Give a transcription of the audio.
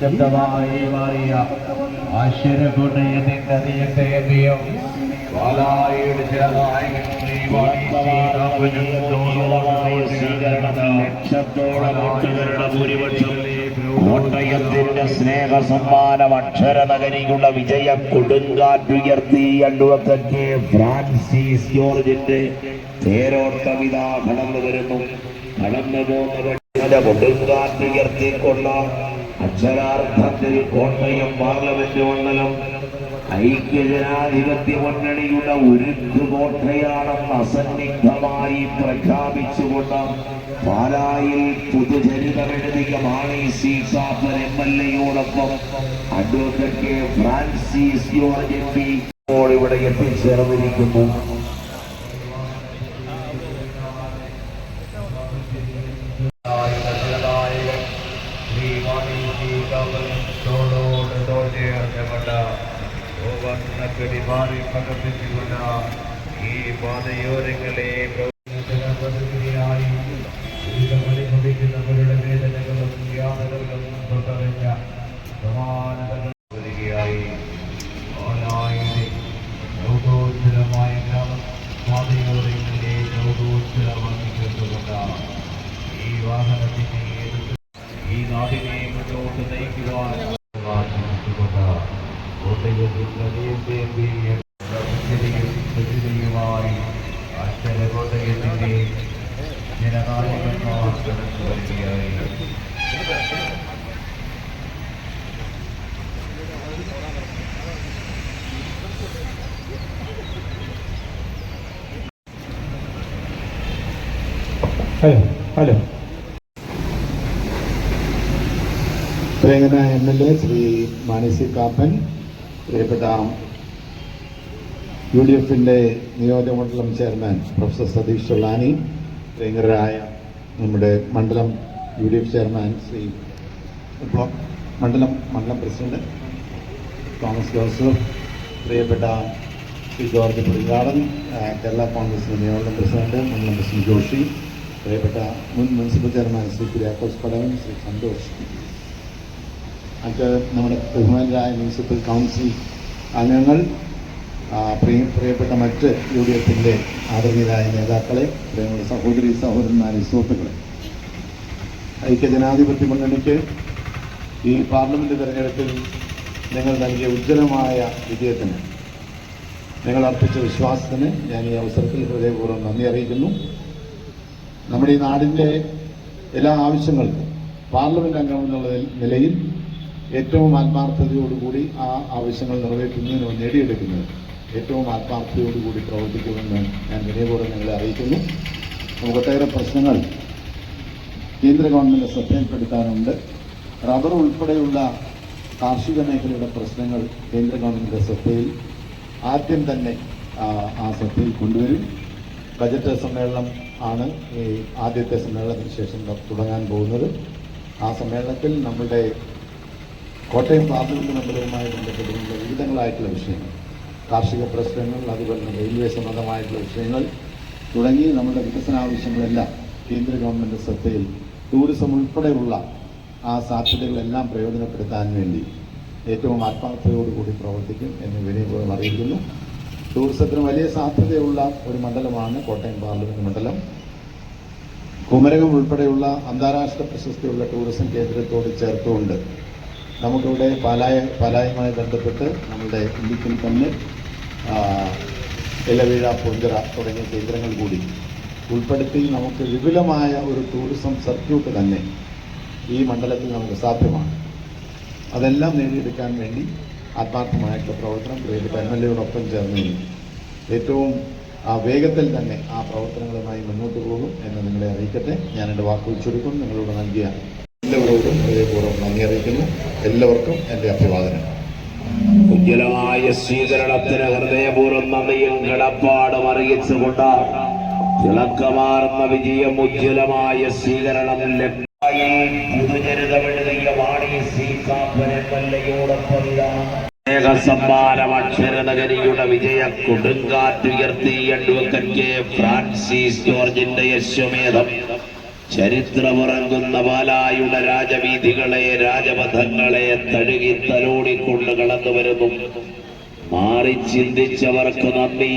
ശബ്ദമായി സ്നേഹ സമ്മാനം അക്ഷര നഗരിക്കുള്ള വിജയ കൊടുങ്കാറ്റുയർത്തി അഡ്വക്കറ്റ് ഫ്രാൻസിസ് ജോർജിന്റെ തേരോട്ടമിത കടന്നു വരുന്നു. കടന്നു പോകുന്ന കൊടുങ്കാറ്റുയർത്തിക്കൊണ്ട അക്ഷരാർത്ഥത്തിൽ കോട്ടയം പാർലമെന്റ് മണ്ഡലം ഐക്യജനാധിപത്യ മുന്നണിയുടെ ഉരുക്ക് കോട്ടയാണെന്ന് അസന്നിഗ്ധമായി പ്രഖ്യാപിച്ചുകൊണ്ട് പാലായിൽ പുതുചരിതമെഴുതിയ മാണി സി സാഫർ M L എയോടൊപ്പം. Advocate Francis George M P. ഇവിടെ എത്തിച്ചേർന്നിരിക്കുന്നു. ഈ പാതയോരങ്ങളെ രുടെ വേദനകളും യാതനകളും ഓലായിലെ ലോകോജ്വലമായ ഗ്രാമ പാതയോരങ്ങളിലെ ലോകോജ്വലമാക്കി തീർത്തുകൊണ്ട് ഈ വാഹനത്തിനെ എടുത്ത് ഈ നാടിനെ മുന്നോട്ട് നയിക്കുവാൻ hello hello. പ്രിയങ്കനായ M L A Shri Mani C Kappan പ്രിയപ്പെട്ട യു ഡി എഫിന്റെ നിയോജകമണ്ഡലം ചെയർമാൻ പ്രൊഫസർ സതീഷ് ചൊള്ളാനി പ്രിയങ്കരായ നമ്മുടെ മണ്ഡലം U D F chairman Shri block മണ്ഡലം മണ്ഡലം പ്രസിഡന്റ് തോമസ് ജോസഫ് പ്രിയപ്പെട്ട ശ്രീ ജോർജ് പുളികാടൻ ആ, കേരള കോൺഗ്രസിന്റെ നിയോജക പ്രസിഡന്റ് മണ്ഡലം പ്രസിഡന്റ് ജോഷി പ്രിയപ്പെട്ട മുൻ മുനിസിപ്പൽ ചെയർമാൻ ശ്രീ കുര്യാക്കോസ് പടവൻ ശ്രീ സന്തോഷ്. മറ്റ് നമ്മുടെ ബഹുമാനരായ മുനിസിപ്പൽ കൗൺസിൽ അംഗങ്ങൾ പ്രിയ പ്രിയപ്പെട്ട മറ്റ് യു ഡി എഫിന്റെ ആദരണീയരായ നേതാക്കളെ പ്രിയമുള്ള സഹോദരി സഹോദരന്മാരെ സുഹൃത്തുക്കളെ. ഐക്യജനാധിപത്യ മുന്നണിക്ക് ഈ പാർലമെന്റ് തെരഞ്ഞെടുപ്പിൽ നിങ്ങൾ നൽകിയ ഉജ്ജ്വലമായ വിജയത്തിന് നിങ്ങൾ അർപ്പിച്ച വിശ്വാസത്തിന് ഞാൻ ഈ അവസരത്തിൽ ഹൃദയപൂർവം നന്ദി അറിയിക്കുന്നു. നമ്മുടെ ഈ നാടിന്റെ എല്ലാ ആവശ്യങ്ങൾക്കും പാർലമെന്റ് അംഗം എന്നുള്ള നിലയിൽ ഏറ്റവും ആത്മാർത്ഥതയോടുകൂടി ആ ആവശ്യങ്ങൾ നിറവേറ്റുന്നതിനോ നേടിയെടുക്കുന്നത് ഏറ്റവും ആത്മാർത്ഥതയോടുകൂടി പ്രവർത്തിക്കുമെന്ന് ഞാൻ വിനയപൂർവം നിങ്ങളെ അറിയിക്കുന്നു. നമുക്ക് ഒട്ടേറെ പ്രശ്നങ്ങൾ കേന്ദ്ര ഗവൺമെന്റ് ശ്രദ്ധയിൽപ്പെടുത്താനുണ്ട്. റബ്ബർ ഉൾപ്പെടെയുള്ള കാർഷിക മേഖലയുടെ പ്രശ്നങ്ങൾ കേന്ദ്ര ഗവൺമെന്റിന്റെ ശ്രദ്ധയിൽ ആദ്യം തന്നെ ആ ശ്രദ്ധയിൽ കൊണ്ടുവരും. ബജറ്റ് സമ്മേളനം ആണ് ഈ ആദ്യത്തെ സമ്മേളനത്തിന് ശേഷം തുടങ്ങാൻ പോകുന്നത്. ആ സമ്മേളനത്തിൽ നമ്മുടെ കോട്ടയം പാർലമെന്റ് മെമ്പറുമായി ബന്ധപ്പെട്ടുള്ള വിവിധങ്ങളായിട്ടുള്ള വിഷയങ്ങൾ കാർഷിക പ്രശ്നങ്ങൾ അതുപോലെ തന്നെ റെയിൽവേ സംബന്ധമായിട്ടുള്ള വിഷയങ്ങൾ തുടങ്ങി നമ്മുടെ വികസന ആവശ്യങ്ങളെല്ലാം കേന്ദ്ര ഗവൺമെന്റ് ശ്രദ്ധയിൽ ടൂറിസം ഉൾപ്പെടെയുള്ള ആ സാധ്യതകളെല്ലാം പ്രയോജനപ്പെടുത്താൻ വേണ്ടി ഏറ്റവും ആത്മാർത്ഥതയോടുകൂടി പ്രവർത്തിക്കും എന്ന് വിനയപൂർവം അറിയിക്കുന്നു. ടൂറിസത്തിന് വലിയ സാധ്യതയുള്ള ഒരു മണ്ഡലമാണ് കോട്ടയം പാർലമെന്റ് മണ്ഡലം. കുമരകം ഉൾപ്പെടെയുള്ള അന്താരാഷ്ട്ര പ്രശസ്തിയുള്ള ടൂറിസം കേന്ദ്രത്തോട് ചേർത്തുകൊണ്ട് നമുക്കിവിടെ പാലായ പാലായുമായി ബന്ധപ്പെട്ട് നമ്മുടെ ഇന്ത്യക്കിൻ ആ, ഇലവീഴ പുഞ്ചിറ തുടങ്ങിയ കേന്ദ്രങ്ങൾ കൂടി ഉൾപ്പെടുത്തി നമുക്ക് വിപുലമായ ഒരു ടൂറിസം സർക്യൂട്ട് തന്നെ ഈ മണ്ഡലത്തിൽ നമുക്ക് സാധ്യമാണ്. അതെല്ലാം നേടിയെടുക്കാൻ വേണ്ടി ആത്മാർത്ഥമായിട്ടുള്ള പ്രവർത്തനം പ്രിയപ്പെട്ട എം എൽ എയോടൊപ്പം ചേർന്ന് ഏറ്റവും ആ വേഗത്തിൽ തന്നെ ആ പ്രവർത്തനങ്ങളുമായി മുന്നോട്ട് പോകും എന്ന് നിങ്ങളെ അറിയിക്കട്ടെ. ഞാൻ എന്റെ വാക്കുകൾ ചുരുക്കും നിങ്ങളോട് നൽകിയ എല്ലാവരോടും ഹൃദയപൂർവം നന്ദി അറിയിക്കുന്നു. എല്ലാവർക്കും എന്റെ അഭിവാദനം ഉജ്ജ്വലമായ സ്വീകരണത്തിന് ഹൃദയപൂർവം നന്ദിയും കിടപ്പാടും അറിയിച്ചുകൊണ്ട് തിളക്കമാർന്ന വിജയം ഉജ്ജ്വലമായ സ്വീകരണം ലഭ്യമായി പുതുചരിതമെഴുതിയ വാണി സി കാപ്പൻ എം എൽ എയോടൊപ്പം വിജയ അഡ്വക്കറ്റ് ഫ്രാൻസിസ് ജോർജിന്റെ ചരിത്രമുറങ്ങുന്ന പാലായുടെ രാജവീഥികളെ രാജപഥങ്ങളെ തഴുകി തലോടിക്കൊണ്ട് കടന്നു വരുന്നു മാറി ചിന്തിച്ചവർക്ക് നന്ദി